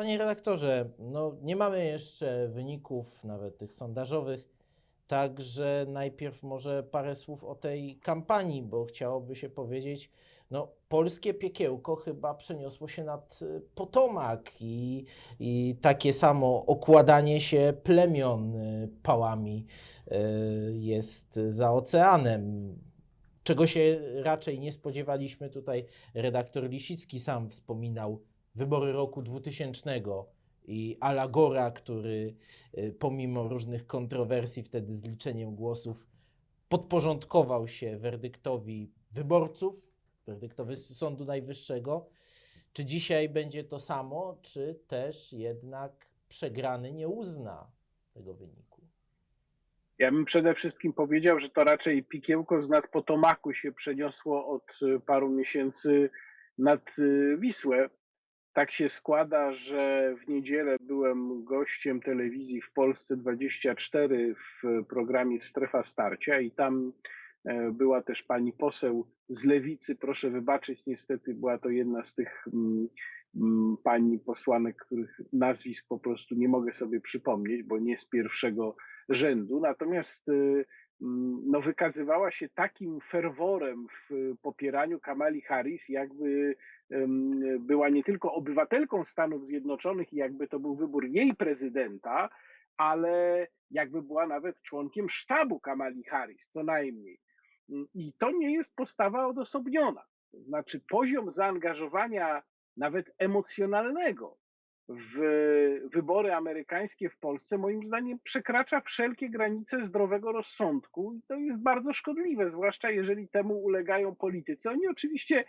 Panie redaktorze, no nie mamy jeszcze wyników, nawet tych sondażowych, także najpierw może parę słów o tej kampanii, bo chciałoby się powiedzieć, no polskie piekiełko chyba przeniosło się nad y, Potomak i, i takie samo okładanie się plemion y, pałami y, jest za oceanem. Czego się raczej nie spodziewaliśmy, tutaj redaktor Lisicki sam wspominał wybory roku 2000 i Alagora, który y, pomimo różnych kontrowersji wtedy z liczeniem głosów podporządkował się werdyktowi wyborców, werdyktowi Sądu Najwyższego. Czy dzisiaj będzie to samo, czy też jednak przegrany nie uzna tego wyniku? Ja bym przede wszystkim powiedział, że to raczej pikiełko z nad Potomaku się przeniosło od y, paru miesięcy nad y, Wisłę. Tak się składa, że w niedzielę byłem gościem telewizji w Polsce 24 w programie Strefa Starcia i tam e, była też pani poseł z lewicy. Proszę wybaczyć, niestety była to jedna z tych mm, mm, pani posłanek, których nazwisk po prostu nie mogę sobie przypomnieć, bo nie z pierwszego rzędu. Natomiast mm, no, wykazywała się takim ferworem w popieraniu Kamali Harris, jakby była nie tylko obywatelką Stanów Zjednoczonych i jakby to był wybór jej prezydenta, ale jakby była nawet członkiem sztabu Kamali Harris, co najmniej. I to nie jest postawa odosobniona. To znaczy poziom zaangażowania nawet emocjonalnego w wybory amerykańskie w Polsce, moim zdaniem, przekracza wszelkie granice zdrowego rozsądku i to jest bardzo szkodliwe, zwłaszcza jeżeli temu ulegają politycy. Oni oczywiście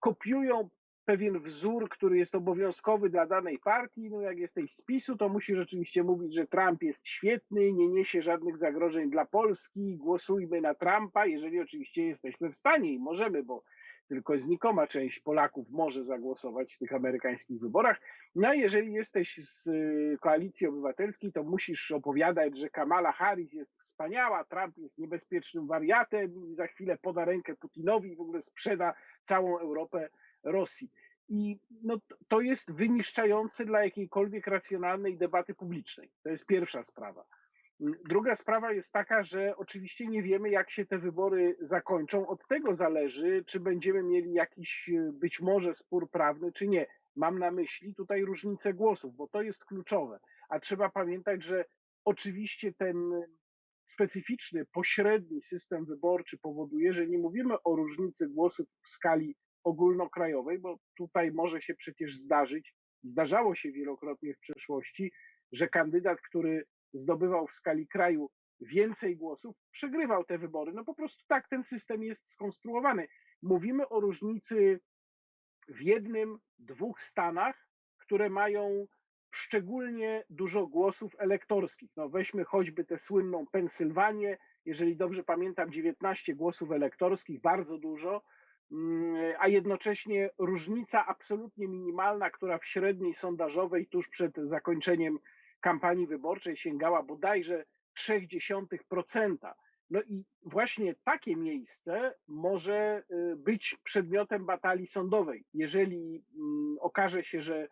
kopiują pewien wzór, który jest obowiązkowy dla danej partii. No jak jesteś z PiSu, to musisz rzeczywiście mówić, że Trump jest świetny, nie niesie żadnych zagrożeń dla Polski, głosujmy na Trumpa, jeżeli oczywiście jesteśmy w stanie i możemy, bo tylko znikoma część Polaków może zagłosować w tych amerykańskich wyborach. No a jeżeli jesteś z y, koalicji obywatelskiej, to musisz opowiadać, że Kamala Harris jest wspaniała, Trump jest niebezpiecznym wariatem i za chwilę poda rękę Putinowi i w ogóle sprzeda całą Europę Rosji. I no, to jest wyniszczające dla jakiejkolwiek racjonalnej debaty publicznej. To jest pierwsza sprawa. Druga sprawa jest taka, że oczywiście nie wiemy, jak się te wybory zakończą. Od tego zależy, czy będziemy mieli jakiś y, być może spór prawny, czy nie. Mam na myśli tutaj różnicę głosów, bo to jest kluczowe. A trzeba pamiętać, że oczywiście ten specyficzny, pośredni system wyborczy powoduje, że nie mówimy o różnicy głosów w skali ogólnokrajowej, bo tutaj może się przecież zdarzyć, zdarzało się wielokrotnie w przeszłości, że kandydat, który zdobywał w skali kraju więcej głosów, przegrywał te wybory. No po prostu tak ten system jest skonstruowany. Mówimy o różnicy w jednym, dwóch stanach, które mają szczególnie dużo głosów elektorskich. No weźmy choćby tę słynną Pensylwanię, jeżeli dobrze pamiętam, 19 głosów elektorskich, bardzo dużo, mm, a jednocześnie różnica absolutnie minimalna, która w średniej sondażowej tuż przed zakończeniem kampanii wyborczej sięgała bodajże 0,3%. No i właśnie takie miejsce może y, być przedmiotem batalii sądowej. Jeżeli mm, okaże się, że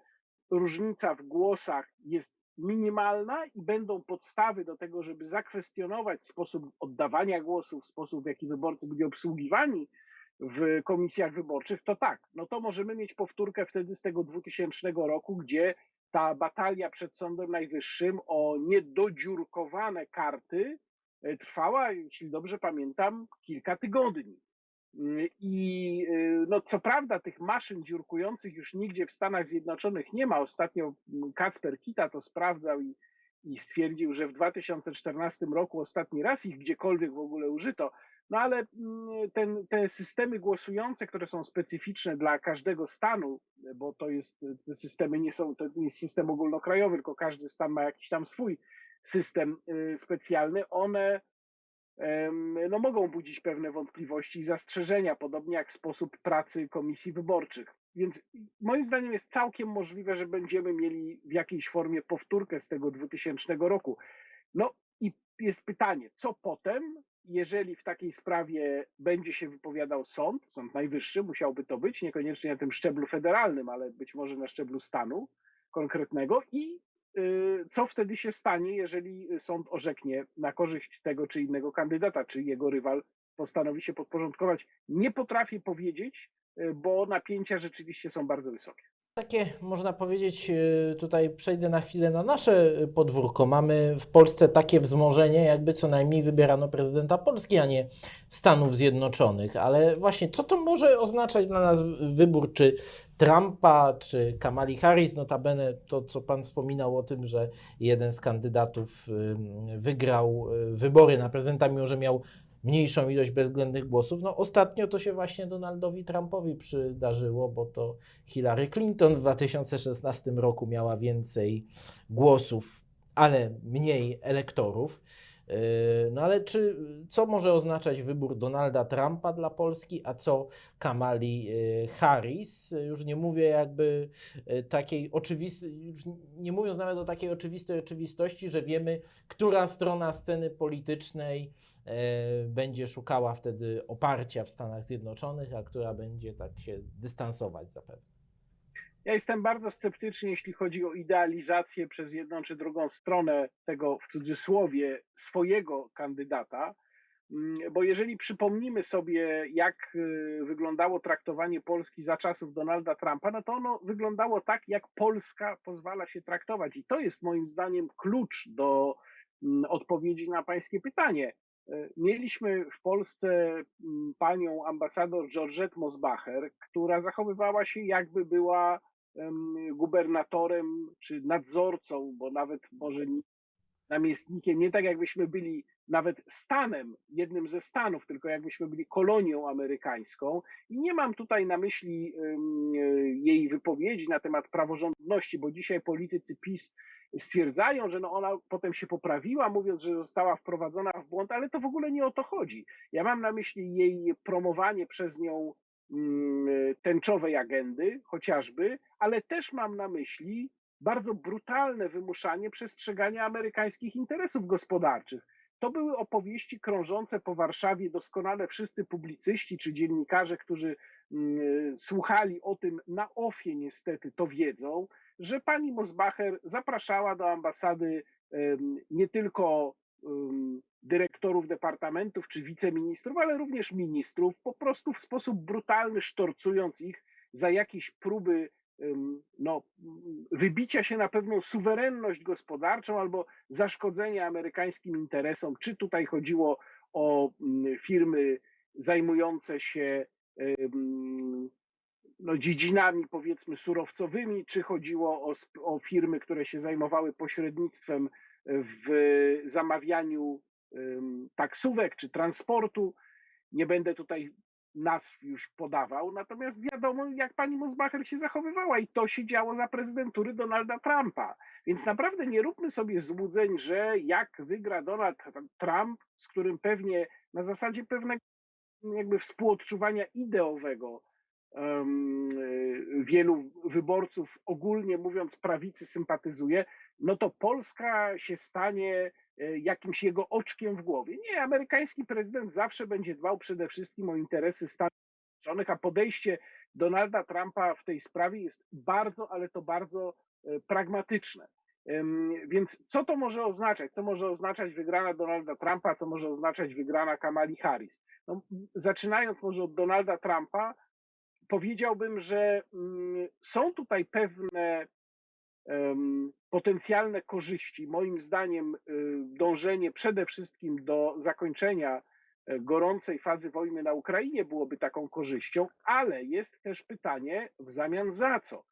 różnica w głosach jest minimalna i będą podstawy do tego, żeby zakwestionować sposób oddawania głosów, sposób w jaki wyborcy byli obsługiwani w komisjach wyborczych, to tak, no to możemy mieć powtórkę wtedy z tego 2000 roku, gdzie ta batalia przed Sądem Najwyższym o niedodziurkowane karty e, trwała, jeśli dobrze pamiętam, kilka tygodni. Mm, I y, no, co prawda tych maszyn dziurkujących już nigdzie w Stanach Zjednoczonych nie ma. Ostatnio mm, Kacper Kita to sprawdzał i, i stwierdził, że w 2014 roku ostatni raz ich gdziekolwiek w ogóle użyto. No ale mm, ten, te systemy głosujące, które są specyficzne dla każdego stanu, bo to jest, te systemy nie są, to nie jest system ogólnokrajowy, tylko każdy stan ma jakiś tam swój system y, specjalny, one no, mogą budzić pewne wątpliwości i zastrzeżenia, podobnie jak sposób pracy komisji wyborczych. Więc moim zdaniem jest całkiem możliwe, że będziemy mieli w jakiejś formie powtórkę z tego 2000 roku. No i jest pytanie, co potem, jeżeli w takiej sprawie będzie się wypowiadał sąd, Sąd Najwyższy musiałby to być, niekoniecznie na tym szczeblu federalnym, ale być może na szczeblu stanu, konkretnego i y, co wtedy się stanie, jeżeli sąd orzeknie na korzyść tego czy innego kandydata, czy jego rywal postanowi się podporządkować. Nie potrafię powiedzieć, y, bo napięcia rzeczywiście są bardzo wysokie. Takie, można powiedzieć, y, tutaj przejdę na chwilę na nasze y, podwórko. Mamy w Polsce takie wzmożenie, jakby co najmniej wybierano prezydenta Polski, a nie Stanów Zjednoczonych. Ale właśnie, co to może oznaczać dla nas wybór, czy Trumpa, czy Kamali Harris? Notabene to, co Pan wspominał o tym, że jeden z kandydatów wygrał y, wybory na prezydenta, mimo że miał mniejszą ilość bezwzględnych głosów. No ostatnio to się właśnie Donaldowi Trumpowi przydarzyło, bo to Hillary Clinton w 2016 roku miała więcej głosów, ale mniej elektorów. Yy, No ale czy co może oznaczać wybór Donalda Trumpa dla Polski, a co Kamali yy, Harris? Już nie mówię jakby yy, takiej oczywistej, nie mówiąc nawet o takiej oczywistej oczywistości, że wiemy, która strona sceny politycznej będzie szukała wtedy oparcia w Stanach Zjednoczonych, a która będzie tak się dystansować zapewne. Ja jestem bardzo sceptyczny, jeśli chodzi o idealizację przez jedną czy drugą stronę tego w cudzysłowie swojego kandydata, Mm, bo jeżeli przypomnimy sobie, jak y, wyglądało traktowanie Polski za czasów Donalda Trumpa, no to ono wyglądało tak, jak Polska pozwala się traktować. I to jest moim zdaniem klucz do mm, odpowiedzi na Pańskie pytanie. Y, Mieliśmy w Polsce mm, panią ambasador Georgette Mosbacher, która zachowywała się jakby była em, gubernatorem czy nadzorcą, bo nawet może namiestnikiem, nie tak jakbyśmy byli nawet stanem, jednym ze stanów, tylko jakbyśmy byli kolonią amerykańską. I nie mam tutaj na myśli jej wypowiedzi na temat praworządności, bo dzisiaj politycy PiS stwierdzają, że no ona potem się poprawiła, mówiąc, że została wprowadzona w błąd, ale to w ogóle nie o to chodzi. Ja mam na myśli jej promowanie przez nią tęczowej agendy, chociażby, ale też mam na myśli bardzo brutalne wymuszanie przestrzegania amerykańskich interesów gospodarczych. To były opowieści krążące po Warszawie, doskonale wszyscy publicyści czy dziennikarze, którzy mm, słuchali o tym na ofie niestety, to wiedzą, że pani Mosbacher zapraszała do ambasady nie tylko dyrektorów departamentów czy wiceministrów, ale również ministrów, po prostu w sposób brutalny sztorcując ich za jakieś próby no, m, wybicia się na pewną suwerenność gospodarczą albo zaszkodzenia amerykańskim interesom. Czy tutaj chodziło o mm, firmy zajmujące się no, dziedzinami powiedzmy surowcowymi, czy chodziło o, o firmy, które się zajmowały pośrednictwem w zamawianiu taksówek czy transportu. Nie będę tutaj nazw już podawał, natomiast wiadomo, jak pani Mosbacher się zachowywała i to się działo za prezydentury Donalda Trumpa. Więc naprawdę nie róbmy sobie złudzeń, że jak wygra Donald Trump, z którym pewnie na zasadzie pewnego jakby współodczuwania ideowego y, wielu wyborców, ogólnie mówiąc, prawicy sympatyzuje, no to Polska się stanie e, jakimś jego oczkiem w głowie. Nie, amerykański prezydent zawsze będzie dbał przede wszystkim o interesy Stanów Zjednoczonych, a podejście Donalda Trumpa w tej sprawie jest bardzo, ale to bardzo e, pragmatyczne. Więc co to może oznaczać? Co może oznaczać wygrana Donalda Trumpa, co może oznaczać wygrana Kamali Harris? No, zaczynając może od Donalda Trumpa, powiedziałbym, że mm, są tutaj pewne potencjalne korzyści. Moim zdaniem y, dążenie przede wszystkim do zakończenia e, gorącej fazy wojny na Ukrainie byłoby taką korzyścią, ale jest też pytanie w zamian za co?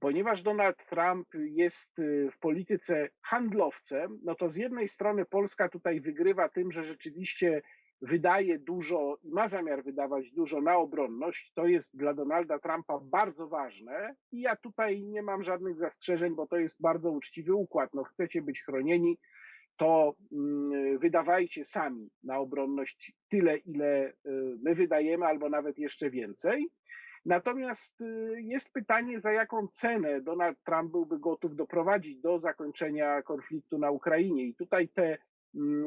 Ponieważ Donald Trump jest y, w polityce handlowcem, no to z jednej strony Polska tutaj wygrywa tym, że rzeczywiście wydaje dużo i ma zamiar wydawać dużo na obronność. To jest dla Donalda Trumpa bardzo ważne i ja tutaj nie mam żadnych zastrzeżeń, bo to jest bardzo uczciwy układ. No, chcecie być chronieni, to mm, wydawajcie sami na obronność tyle, ile y, my wydajemy, albo nawet jeszcze więcej. Natomiast y, jest pytanie, za jaką cenę Donald Trump byłby gotów doprowadzić do zakończenia konfliktu na Ukrainie. I tutaj te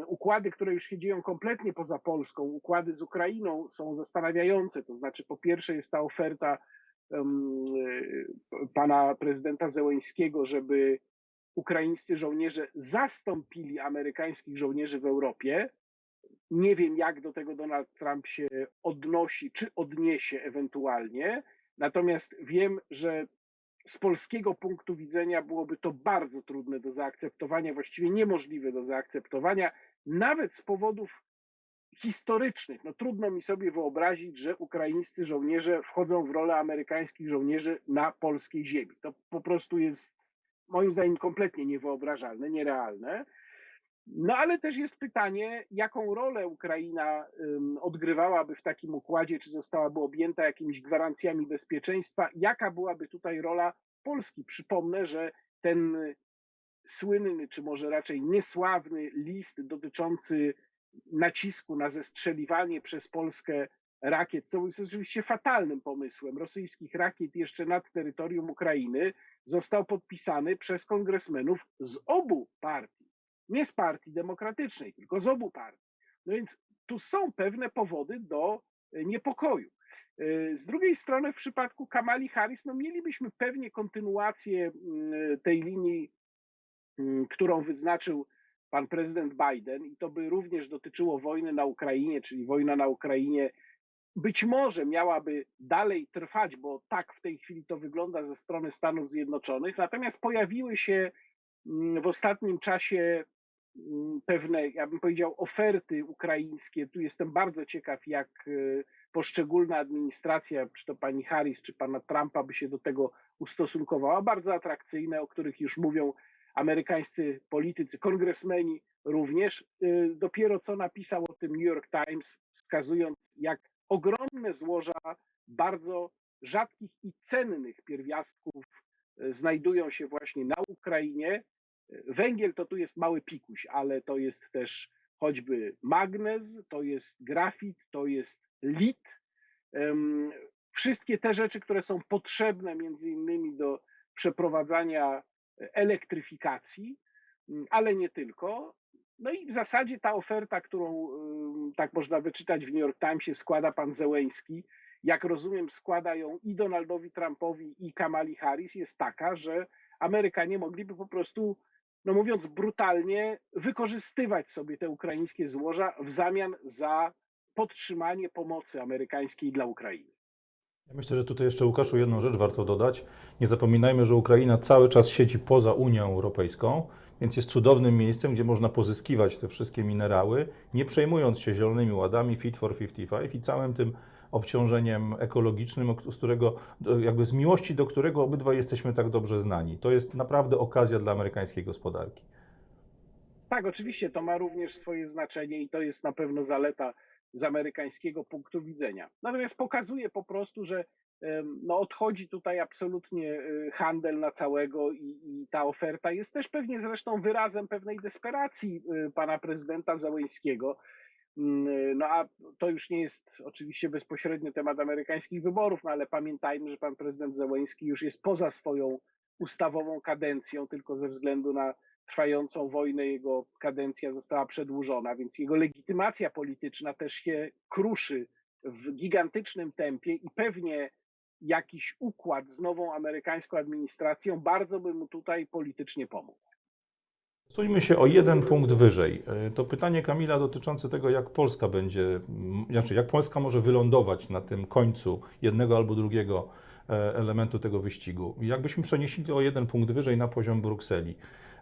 układy, które już się dzieją kompletnie poza Polską, układy z Ukrainą są zastanawiające. To znaczy, po pierwsze, jest ta oferta e, pana prezydenta Zełeńskiego, żeby ukraińscy żołnierze zastąpili amerykańskich żołnierzy w Europie. Nie wiem, jak do tego Donald Trump się odnosi, czy odniesie ewentualnie. Natomiast wiem, że z polskiego punktu widzenia byłoby to bardzo trudne do zaakceptowania, właściwie niemożliwe do zaakceptowania, nawet z powodów historycznych. No, trudno mi sobie wyobrazić, że ukraińscy żołnierze wchodzą w rolę amerykańskich żołnierzy na polskiej ziemi. To po prostu jest moim zdaniem kompletnie niewyobrażalne, nierealne. No ale też jest pytanie, jaką rolę Ukraina odgrywałaby w takim układzie, czy zostałaby objęta jakimiś gwarancjami bezpieczeństwa, jaka byłaby tutaj rola Polski. Przypomnę, że ten słynny, czy może raczej niesławny list dotyczący nacisku na zestrzeliwanie przez Polskę rakiet, co jest oczywiście fatalnym pomysłem, rosyjskich rakiet jeszcze nad terytorium Ukrainy, został podpisany przez kongresmenów z obu partii. Nie z partii demokratycznej, tylko z obu partii. No więc tu są pewne powody do e, niepokoju. E, Z drugiej strony, w przypadku Kamali Harris, no mielibyśmy pewnie kontynuację tej linii, którą wyznaczył pan prezydent Biden, i to by również dotyczyło wojny na Ukrainie, czyli wojna na Ukrainie być może miałaby dalej trwać, bo tak w tej chwili to wygląda ze strony Stanów Zjednoczonych. Natomiast pojawiły się w ostatnim czasie pewne, ja bym powiedział, oferty ukraińskie. Tu jestem bardzo ciekaw, jak y, poszczególna administracja, czy to pani Harris, czy pana Trumpa, by się do tego ustosunkowała. Bardzo atrakcyjne, o których już mówią amerykańscy politycy, kongresmeni również. Y, Dopiero co napisał o tym New York Times, wskazując, jak ogromne złoża bardzo rzadkich i cennych pierwiastków y, znajdują się właśnie na Ukrainie. Węgiel to tu jest mały pikuś, ale to jest też choćby magnez, to jest grafit, to jest lit. Wszystkie te rzeczy, które są potrzebne między innymi do przeprowadzania elektryfikacji, mm, ale nie tylko. No i w zasadzie ta oferta, którą tak można wyczytać w New York Timesie, składa pan Zełęński, jak rozumiem, składa ją i Donaldowi Trumpowi, i Kamali Harris, jest taka, że Amerykanie mogliby po prostu, no mówiąc brutalnie, wykorzystywać sobie te ukraińskie złoża w zamian za podtrzymanie pomocy amerykańskiej dla Ukrainy. Ja myślę, że tutaj jeszcze Łukaszu jedną rzecz warto dodać. Nie zapominajmy, że Ukraina cały czas siedzi poza Unią Europejską, więc jest cudownym miejscem, gdzie można pozyskiwać te wszystkie minerały, nie przejmując się zielonymi ładami Fit for 55 i całym tym obciążeniem ekologicznym, z którego, jakby z miłości do którego obydwaj jesteśmy tak dobrze znani. To jest naprawdę okazja dla amerykańskiej gospodarki. Tak, oczywiście to ma również swoje znaczenie i to jest na pewno zaleta z amerykańskiego punktu widzenia. Natomiast pokazuje po prostu, że no, odchodzi tutaj absolutnie y, handel na całego i, i ta oferta jest też pewnie zresztą wyrazem pewnej desperacji y, pana prezydenta Załęskiego. Mm, y, No a to już nie jest oczywiście bezpośrednio temat amerykańskich wyborów, no ale pamiętajmy, że pan prezydent Załęski już jest poza swoją ustawową kadencją, tylko ze względu na trwającą wojnę jego kadencja została przedłużona, więc jego legitymacja polityczna też się kruszy w gigantycznym tempie i pewnie jakiś układ z nową amerykańską administracją bardzo by mu tutaj politycznie pomógł. Suńmy się o jeden punkt wyżej. E, To pytanie Kamila dotyczące tego, jak Polska będzie, znaczy jak Polska może wylądować na tym końcu jednego albo drugiego e, elementu tego wyścigu. Jakbyśmy przenieśli to o jeden punkt wyżej na poziom Brukseli.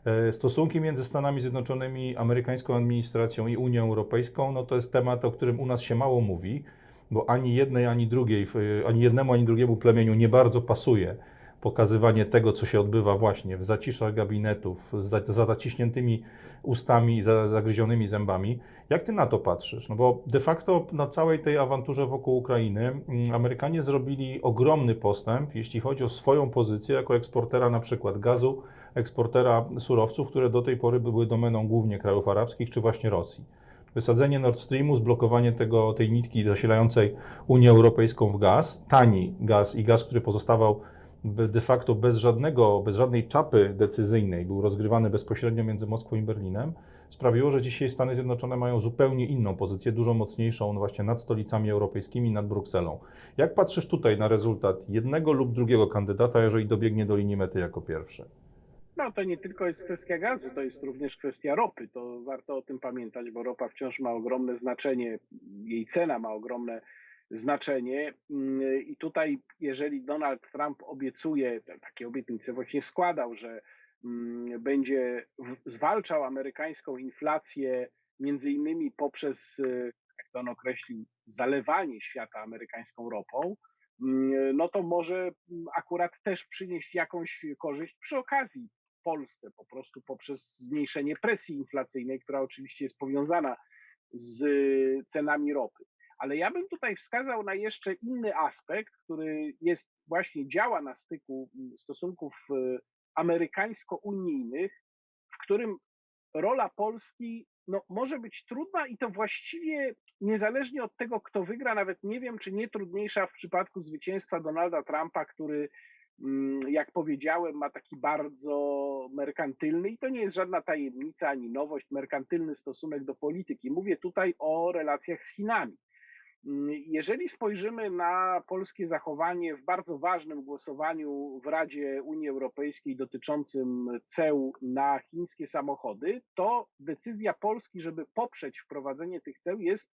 E, Stosunki między Stanami Zjednoczonymi, amerykańską administracją i Unią Europejską, no to jest temat, o którym u nas się mało mówi, bo ani jednej, ani drugiej, ani jednemu, ani drugiemu plemieniu nie bardzo pasuje pokazywanie tego, co się odbywa właśnie w zaciszach gabinetów, za, za zaciśniętymi ustami i za, zagryzionymi zębami. Jak ty na to patrzysz? No bo de facto na całej tej awanturze wokół Ukrainy mm, Amerykanie zrobili ogromny postęp, jeśli chodzi o swoją pozycję jako eksportera na przykład gazu, eksportera surowców, które do tej pory były domeną głównie krajów arabskich czy właśnie Rosji. Wysadzenie Nord Streamu, zblokowanie tego, tej nitki zasilającej Unię Europejską w gaz, tani gaz i gaz, który pozostawał de facto bez żadnego, bez żadnej czapy decyzyjnej, był rozgrywany bezpośrednio między Moskwą i Berlinem, sprawiło, że dzisiaj Stany Zjednoczone mają zupełnie inną pozycję, dużo mocniejszą właśnie nad stolicami europejskimi, nad Brukselą. Jak patrzysz tutaj na rezultat jednego lub drugiego kandydata, jeżeli dobiegnie do linii mety jako pierwszy? No to nie tylko jest kwestia gazu, to jest również kwestia ropy. To warto o tym pamiętać, bo ropa wciąż ma ogromne znaczenie, jej cena ma ogromne znaczenie. Mm, I tutaj, jeżeli Donald Trump obiecuje, takie obietnice właśnie składał, że mm, będzie zwalczał amerykańską inflację między innymi poprzez, y, jak to on określił, zalewanie świata amerykańską ropą, mm, no to może akurat też przynieść jakąś korzyść przy okazji Polsce, po prostu poprzez zmniejszenie presji inflacyjnej, która oczywiście jest powiązana z cenami ropy. Ale ja bym tutaj wskazał na jeszcze inny aspekt, który jest właśnie działa na styku mm, stosunków y, amerykańsko-unijnych, w którym rola Polski no, może być trudna i to właściwie niezależnie od tego, kto wygra, nawet nie wiem, czy nie trudniejsza w przypadku zwycięstwa Donalda Trumpa, który, mm, jak powiedziałem, ma taki bardzo merkantylny, i to nie jest żadna tajemnica ani nowość, merkantylny stosunek do polityki. Mówię tutaj o relacjach z Chinami. Mm, Jeżeli spojrzymy na polskie zachowanie w bardzo ważnym głosowaniu w Radzie Unii Europejskiej dotyczącym ceł na chińskie samochody, to decyzja Polski, żeby poprzeć wprowadzenie tych ceł, jest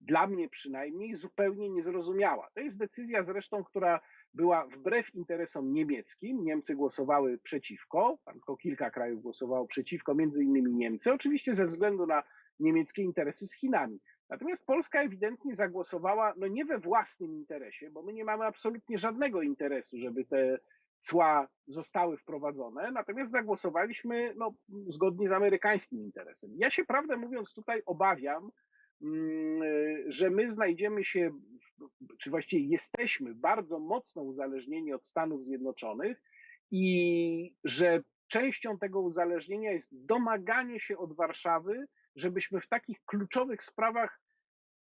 dla mnie przynajmniej zupełnie niezrozumiała. To jest decyzja zresztą, która była wbrew interesom niemieckim. Niemcy głosowały przeciwko, tylko kilka krajów głosowało przeciwko, między innymi Niemcy, oczywiście ze względu na niemieckie interesy z Chinami. Natomiast Polska ewidentnie zagłosowała no nie we własnym interesie, bo my nie mamy absolutnie żadnego interesu, żeby te cła zostały wprowadzone, natomiast zagłosowaliśmy no, zgodnie z amerykańskim interesem. Ja się prawdę mówiąc tutaj obawiam, mm, że my znajdziemy się, czy właściwie jesteśmy bardzo mocno uzależnieni od Stanów Zjednoczonych i że częścią tego uzależnienia jest domaganie się od Warszawy, żebyśmy w takich kluczowych sprawach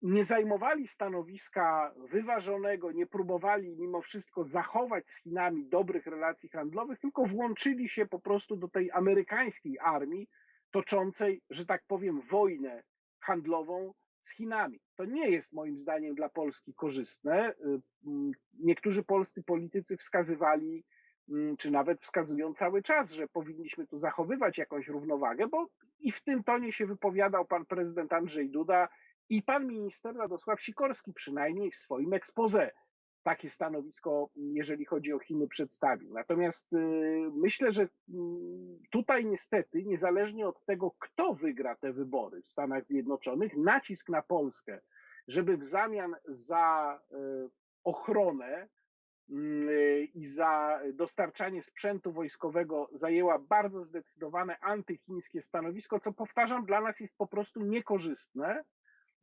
nie zajmowali stanowiska wyważonego, nie próbowali mimo wszystko zachować z Chinami dobrych relacji handlowych, tylko włączyli się po prostu do tej amerykańskiej armii toczącej, że tak powiem, wojnę handlową z Chinami. To nie jest moim zdaniem dla Polski korzystne. Y, mm, Niektórzy polscy politycy wskazywali, czy nawet wskazują cały czas, że powinniśmy tu zachowywać jakąś równowagę, bo i w tym tonie się wypowiadał pan prezydent Andrzej Duda i pan minister Radosław Sikorski przynajmniej w swoim expose takie stanowisko, jeżeli chodzi o Chiny, przedstawił. Natomiast y, myślę, że mm, tutaj niestety, niezależnie od tego, kto wygra te wybory w Stanach Zjednoczonych, nacisk na Polskę, żeby w zamian za y, ochronę mm, i za dostarczanie sprzętu wojskowego zajęła bardzo zdecydowane antychińskie stanowisko, co powtarzam, dla nas jest po prostu niekorzystne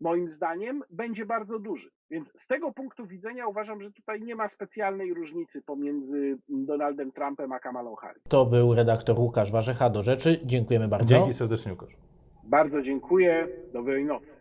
moim zdaniem, będzie bardzo duży. Więc z tego punktu widzenia uważam, że tutaj nie ma specjalnej różnicy pomiędzy Donaldem Trumpem a Kamalą Harris. To był redaktor Łukasz Warzecha do rzeczy. Dziękujemy bardzo. Dzięki serdecznie, Łukasz. Bardzo dziękuję. Dobrej nocy.